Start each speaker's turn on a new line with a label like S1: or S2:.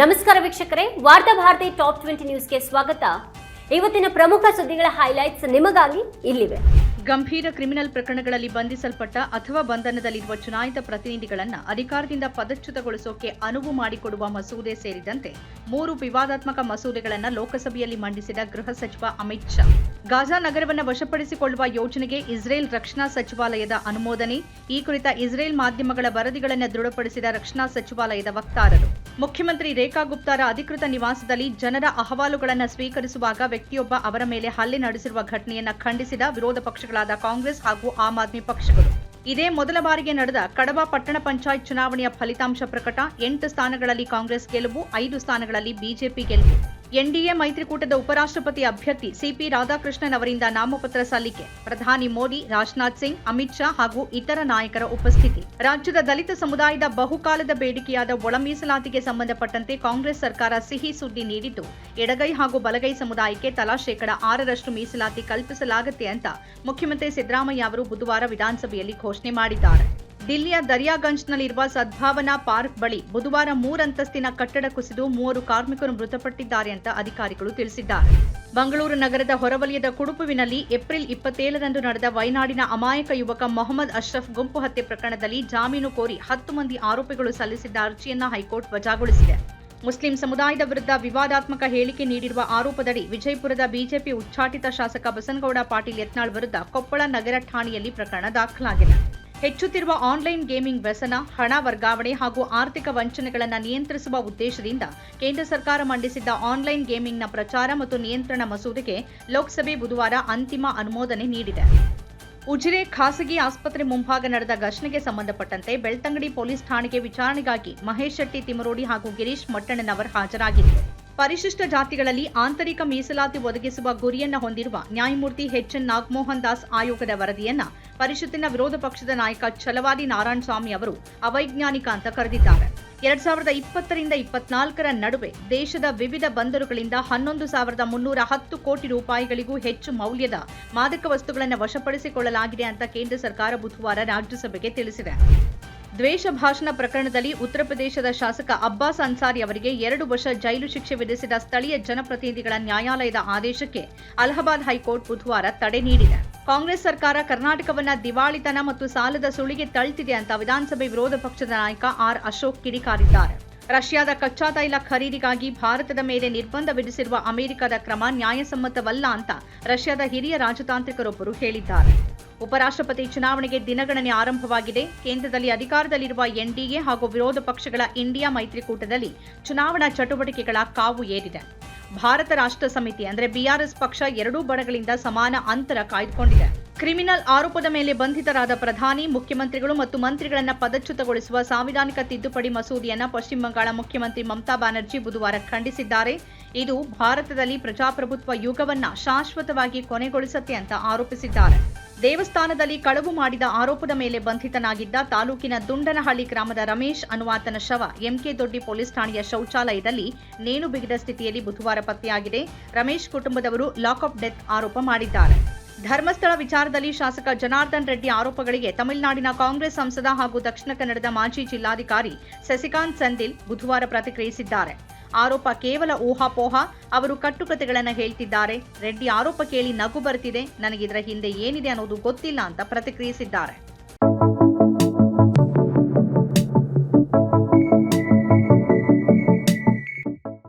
S1: ನಮಸ್ಕಾರ ವೀಕ್ಷಕರೇ, ವಾರ್ತಾ ಭಾರತಿ ಟಾಪ್ ಟ್ವೆಂಟಿ ನ್ಯೂಸ್ಗೆ ಸ್ವಾಗತ. ಇವತ್ತಿನ ಪ್ರಮುಖ ಸುದ್ದಿಗಳ ಹೈಲೈಟ್ಸ್ ನಿಮಗಾಗಿ ಇಲ್ಲಿವೆ.
S2: ಗಂಭೀರ ಕ್ರಿಮಿನಲ್ ಪ್ರಕರಣಗಳಲ್ಲಿ ಬಂಧಿಸಲ್ಪಟ್ಟ ಅಥವಾ ಬಂಧನದಲ್ಲಿರುವ ಚುನಾಯಿತ ಪ್ರತಿನಿಧಿಗಳನ್ನು ಅಧಿಕಾರದಿಂದ ಪದಚ್ಯುತಗೊಳಿಸೋಕೆ ಅನುವು ಮಾಡಿಕೊಡುವ ಮಸೂದೆ ಸೇರಿದಂತೆ ಮೂರು ವಿವಾದಾತ್ಮಕ ಮಸೂದೆಗಳನ್ನು ಲೋಕಸಭೆಯಲ್ಲಿ ಮಂಡಿಸಿದ ಗೃಹ ಸಚಿವ ಅಮಿತ್ ಶಾ. ಗಾಜಾ ನಗರವನ್ನು ವಶಪಡಿಸಿಕೊಳ್ಳುವ ಯೋಜನೆಗೆ ಇಸ್ರೇಲ್ ರಕ್ಷಣಾ ಸಚಿವಾಲಯದ ಅನುಮೋದನೆ, ಈ ಕುರಿತ ಇಸ್ರೇಲ್ ಮಾಧ್ಯಮಗಳ ವರದಿಗಳನ್ನು ದೃಢಪಡಿಸಿದ ರಕ್ಷಣಾ ಸಚಿವಾಲಯದ ವಕ್ತಾರರು. ಮುಖ್ಯಮಂತ್ರಿ ರೇಖಾ ಗುಪ್ತಾರ ಅಧಿಕೃತ ನಿವಾಸದಲ್ಲಿ ಜನರ ಅಹವಾಲುಗಳನ್ನು ಸ್ವೀಕರಿಸುವಾಗ ವ್ಯಕ್ತಿಯೊಬ್ಬ ಅವರ ಮೇಲೆ ಹಲ್ಲೆ ನಡೆಸಿರುವ ಘಟನೆಯನ್ನು ಖಂಡಿಸಿದ ವಿರೋಧ ಪಕ್ಷಗಳಾದ ಕಾಂಗ್ರೆಸ್ ಹಾಗೂ ಆಮ್ ಆದ್ಮಿ ಪಕ್ಷಗಳು. ಇದೇ ಮೊದಲ ಬಾರಿಗೆ ನಡೆದ ಕಡಬ ಪಟ್ಟಣ ಪಂಚಾಯತ್ ಚುನಾವಣೆಯ ಫಲಿತಾಂಶ ಪ್ರಕಟ. ಎಂಟು ಸ್ಥಾನಗಳಲ್ಲಿ ಕಾಂಗ್ರೆಸ್ ಗೆಲುವು, ಐದು ಸ್ಥಾನಗಳಲ್ಲಿ ಬಿಜೆಪಿ ಗೆಲುವು. ಎನ್ಡಿಎ ಮೈತ್ರಿಕೂಟದ ಉಪರಾಷ್ಟ್ರಪತಿ ಅಭ್ಯರ್ಥಿ ಸಿಪಿ ರಾಧಾಕೃಷ್ಣನ್ ಅವರಿಂದ ನಾಮಪತ್ರ ಸಲ್ಲಿಕೆ. ಪ್ರಧಾನಿ ಮೋದಿ, ರಾಜನಾಥ್ ಸಿಂಗ್, ಅಮಿತ್ ಶಾ ಹಾಗೂ ಇತರ ನಾಯಕರ ಉಪಸ್ಥಿತಿ. ರಾಜ್ಯದ ದಲಿತ ಸಮುದಾಯದ ಬಹುಕಾಲದ ಬೇಡಿಕೆಯಾದ ಒಳಮೀಸಲಾತಿಗೆ ಸಂಬಂಧಪಟ್ಟಂತೆ ಕಾಂಗ್ರೆಸ್ ಸರ್ಕಾರ ಸಿಹಿ ಸುದ್ದಿ ನೀಡಿದ್ದು, ಎಡಗೈ ಹಾಗೂ ಬಲಗೈ ಸಮುದಾಯಕ್ಕೆ ತಲಾ ಶೇಕಡ ಆರರಷ್ಟು ಮೀಸಲಾತಿ ಕಲ್ಪಿಸಲಾಗುತ್ತೆ ಅಂತ ಮುಖ್ಯಮಂತ್ರಿ ಸಿದ್ದರಾಮಯ್ಯ ಅವರು ಬುಧವಾರ ವಿಧಾನಸಭೆಯಲ್ಲಿ ಘೋಷಣೆ ಮಾಡಿದ್ದಾರೆ. ದಿಲ್ಲಿಯ ದರಿಯಾಗಂಜ್ನಲ್ಲಿರುವ ಸದ್ಭಾವನಾ ಪಾರ್ಕ್ ಬಳಿ ಬುಧವಾರ ಮೂರಂತಸ್ತಿನ ಕಟ್ಟಡ ಕುಸಿದು ಮೂವರು ಕಾರ್ಮಿಕರು ಮೃತಪಟ್ಟಿದ್ದಾರೆ ಅಂತ ಅಧಿಕಾರಿಗಳು ತಿಳಿಸಿದ್ದಾರೆ. ಬೆಂಗಳೂರು ನಗರದ ಹೊರವಲಯದ ಕುಡುಪುವಿನಲ್ಲಿ ಏಪ್ರಿಲ್ ಇಪ್ಪತ್ತೇಳರಂದು ನಡೆದ ವೈನಾಡಿನ ಅಮಾಯಕ ಯುವಕ ಮೊಹಮ್ಮದ್ ಅಶ್ರಫ್ ಗುಂಪು ಹತ್ಯೆ ಪ್ರಕರಣದಲ್ಲಿ ಜಾಮೀನು ಕೋರಿ ಹತ್ತು ಮಂದಿ ಆರೋಪಿಗಳು ಸಲ್ಲಿಸಿದ್ದ ಅರ್ಜಿಯನ್ನ ಹೈಕೋರ್ಟ್ ವಜಾಗೊಳಿಸಿದೆ. ಮುಸ್ಲಿಂ ಸಮುದಾಯದ ವಿರುದ್ಧ ವಿವಾದಾತ್ಮಕ ಹೇಳಿಕೆ ನೀಡಿರುವ ಆರೋಪದಡಿ ವಿಜಯಪುರದ ಬಿಜೆಪಿ ಉಚ್ಚಾಟಿತ ಶಾಸಕ ಬಸನಗೌಡ ಪಾಟೀಲ್ ಯತ್ನಾಳ್ ವಿರುದ್ಧ ಕೊಪ್ಪಳ ನಗರ ಠಾಣೆಯಲ್ಲಿ ಪ್ರಕರಣ ದಾಖಲಾಗಿದೆ. ಹೆಚ್ಚುತ್ತಿರುವ ಆನ್ಲೈನ್ ಗೇಮಿಂಗ್ ವ್ಯಸನ, ಹಣ ವರ್ಗಾವಣೆ ಹಾಗೂ ಆರ್ಥಿಕ ವಂಚನೆಗಳನ್ನು ನಿಯಂತ್ರಿಸುವ ಉದ್ದೇಶದಿಂದ ಕೇಂದ್ರ ಸರ್ಕಾರ ಮಂಡಿಸಿದ್ದ ಆನ್ಲೈನ್ ಗೇಮಿಂಗ್ನ ಪ್ರಚಾರ ಮತ್ತು ನಿಯಂತ್ರಣ ಮಸೂದೆಗೆ ಲೋಕಸಭೆ ಬುಧವಾರ ಅಂತಿಮ ಅನುಮೋದನೆ ನೀಡಿದೆ. ಉಜಿರೆ ಖಾಸಗಿ ಆಸ್ಪತ್ರೆ ಮುಂಭಾಗ ನಡೆದ ಘರ್ಷಣೆಗೆ ಸಂಬಂಧಪಟ್ಟಂತೆ ಬೆಳ್ತಂಗಡಿ ಪೊಲೀಸ್ ಠಾಣೆಗೆ ವಿಚಾರಣೆಗಾಗಿ ಮಹೇಶ್ ಶೆಟ್ಟಿ ತಿಮರೋಡಿ ಹಾಗೂ ಗಿರೀಶ್ ಮಟ್ಟಣ್ಣನವರ್ ಹಾಜರಾಗಿದ್ದರು. ಪರಿಶಿಷ್ಟ ಜಾತಿಗಳಲ್ಲಿ ಆಂತರಿಕ ಮೀಸಲಾತಿ ಒದಗಿಸುವ ಗುರಿಯನ್ನು ಹೊಂದಿರುವ ನ್ಯಾಯಮೂರ್ತಿ ಎಚ್ ಎನ್ ನಾಗಮೋಹನ್ ದಾಸ್ ಆಯೋಗದ ವರದಿಯನ್ನ ಪರಿಷತ್ತಿನ ವಿರೋಧ ಪಕ್ಷದ ನಾಯಕ ಛಲವಾದಿ ನಾರಾಯಣ ಸ್ವಾಮಿ ಅವರು ಅವೈಜ್ಞಾನಿಕ ಅಂತ ಕರೆದಿದ್ದಾರೆ. ಎರಡ್ ಸಾವಿರದ ಇಪ್ಪತ್ತರಿಂದ ಇಪ್ಪತ್ನಾಲ್ಕರ ನಡುವೆ ದೇಶದ ವಿವಿಧ ಬಂದರುಗಳಿಂದ ಹನ್ನೊಂದು ಸಾವಿರದ ಮುನ್ನೂರ ಹತ್ತು ಕೋಟಿ ರೂಪಾಯಿಗಳಿಗೂ ಹೆಚ್ಚು ಮೌಲ್ಯದ ಮಾದಕ ವಸ್ತುಗಳನ್ನು ವಶಪಡಿಸಿಕೊಳ್ಳಲಾಗಿದೆ ಅಂತ ಕೇಂದ್ರ ಸರ್ಕಾರ ಬುಧವಾರ ರಾಜ್ಯಸಭೆಗೆ ತಿಳಿಸಿದೆ. ದ್ವೇಷ ಭಾಷಣ ಪ್ರಕರಣದಲ್ಲಿ ಉತ್ತರ ಪ್ರದೇಶದ ಶಾಸಕ ಅಬ್ಬಾಸ್ ಅನ್ಸಾರಿ ಅವರಿಗೆ ಎರಡು ವರ್ಷ ಜೈಲು ಶಿಕ್ಷೆ ವಿಧಿಸಿದ ಸ್ಥಳೀಯ ಜನಪ್ರತಿನಿಧಿಗಳ ನ್ಯಾಯಾಲಯದ ಆದೇಶಕ್ಕೆ ಅಲಹಾಬಾದ್ ಹೈಕೋರ್ಟ್ ಬುಧವಾರ ತಡೆ ನೀಡಿದೆ. ಕಾಂಗ್ರೆಸ್ ಸರ್ಕಾರ ಕರ್ನಾಟಕವನ್ನ ದಿವಾಳಿತನ ಮತ್ತು ಸಾಲದ ಸುಳಿಗೆ ತಳ್ತಿದೆ ಅಂತ ವಿಧಾನಸಭೆ ವಿರೋಧ ಪಕ್ಷದ ನಾಯಕ ಆರ್ ಅಶೋಕ್ ಕಿಡಿಕಾರಿದ್ದಾರೆ. ರಷ್ಯಾದ ಕಚ್ಚಾ ತೈಲ ಖರೀದಿಗಾಗಿ ಭಾರತದ ಮೇಲೆ ನಿರ್ಬಂಧ ವಿಧಿಸಿರುವ ಅಮೆರಿಕದ ಕ್ರಮ ನ್ಯಾಯಸಮ್ಮತವಲ್ಲ ಅಂತ ರಷ್ಯಾದ ಹಿರಿಯ ರಾಜತಾಂತ್ರಿಕರೊಬ್ಬರು ಹೇಳಿದ್ದಾರೆ. ಉಪರಾಷ್ಟ್ರಪತಿ ಚುನಾವಣೆಗೆ ದಿನಗಣನೆ ಆರಂಭವಾಗಿದೆ. ಕೇಂದ್ರದಲ್ಲಿ ಅಧಿಕಾರದಲ್ಲಿರುವ ಎನ್ಡಿಎ ಹಾಗೂ ವಿರೋಧ ಪಕ್ಷಗಳ ಇಂಡಿಯಾ ಮೈತ್ರಿಕೂಟದಲ್ಲಿ ಚುನಾವಣಾ ಚಟುವಟಿಕೆಗಳ ಕಾವು ಏರಿದೆ. ಭಾರತ ರಾಷ್ಟ್ರ ಸಮಿತಿ ಅಂದರೆ ಬಿಆರ್ಎಸ್ ಪಕ್ಷ ಎರಡೂ ಬಣಗಳಿಂದ ಸಮಾನ ಅಂತರ ಕಾಯ್ದುಕೊಂಡಿದೆ. ಕ್ರಿಮಿನಲ್ ಆರೋಪದ ಮೇಲೆ ಬಂಧಿತರಾದ ಪ್ರಧಾನಿ, ಮುಖ್ಯಮಂತ್ರಿಗಳು ಮತ್ತು ಮಂತ್ರಿಗಳನ್ನು ಪದಚ್ಯುತಗೊಳಿಸುವ ಸಾಂವಿಧಾನಿಕ ತಿದ್ದುಪಡಿ ಮಸೂದೆಯನ್ನು ಪಶ್ಚಿಮ ಬಂಗಾಳ ಮುಖ್ಯಮಂತ್ರಿ ಮಮತಾ ಬ್ಯಾನರ್ಜಿ ಬುಧವಾರ ಖಂಡಿಸಿದ್ದಾರೆ. ಇದು ಭಾರತದಲ್ಲಿ ಪ್ರಜಾಪ್ರಭುತ್ವ ಯುಗವನ್ನ ಶಾಶ್ವತವಾಗಿ ಕೊನೆಗೊಳಿಸುತ್ತೆ ಅಂತ ಆರೋಪಿಸಿದ್ದಾರೆ. ದೇವಸ್ಥಾನದಲ್ಲಿ ಕಳವು ಮಾಡಿದ ಆರೋಪದ ಮೇಲೆ ಬಂಧಿತನಾಗಿದ್ದ ತಾಲೂಕಿನ ದುಂಡನಹಳ್ಳಿ ಗ್ರಾಮದ ರಮೇಶ್ ಅನುವಾತನ ಶವ ಎಂಕೆ ದೊಡ್ಡಿ ಪೊಲೀಸ್ ಠಾಣೆಯ ಶೌಚಾಲಯದಲ್ಲಿ ನೇಣು ಬಿಗಿದ ಸ್ಥಿತಿಯಲ್ಲಿ ಬುಧವಾರ ಪತ್ತೆಯಾಗಿದೆ. ರಮೇಶ್ ಕುಟುಂಬದವರು ಲಾಕ್ಅಪ್ ಡೆತ್ ಆರೋಪ ಮಾಡಿದ್ದಾರೆ. ಧರ್ಮಸ್ಥಳ ವಿಚಾರದಲ್ಲಿ ಶಾಸಕ ಜನಾರ್ದನ್ ರೆಡ್ಡಿ ಆರೋಪಗಳಿಗೆ ತಮಿಳುನಾಡಿನ ಕಾಂಗ್ರೆಸ್ ಸಂಸದ ಹಾಗೂ ದಕ್ಷಿಣ ಕನ್ನಡದ ಮಾಜಿ ಜಿಲ್ಲಾಧಿಕಾರಿ ಸಸಿಕಾಂತ್ ಸಂದಿಲ್ ಬುಧವಾರ ಪ್ರತಿಕ್ರಿಯಿಸಿದ್ದಾರೆ. ಆರೋಪ ಕೇವಲ ಊಹಾಪೋಹ. ಅವರು ಕಟ್ಟುಕತೆಗಳನ್ನು ಹೇಳ್ತಿದ್ದಾರೆ. ರೆಡ್ಡಿ ಆರೋಪ ಕೇಳಿ ನಗು ಬರ್ತಿದೆ. ನನಗೆ ಇದರ ಹಿಂದೆ ಏನಿದೆ ಅನ್ನೋದು ಗೊತ್ತಿಲ್ಲ ಅಂತ ಪ್ರತಿಕ್ರಿಯಿಸಿದ್ದಾರೆ.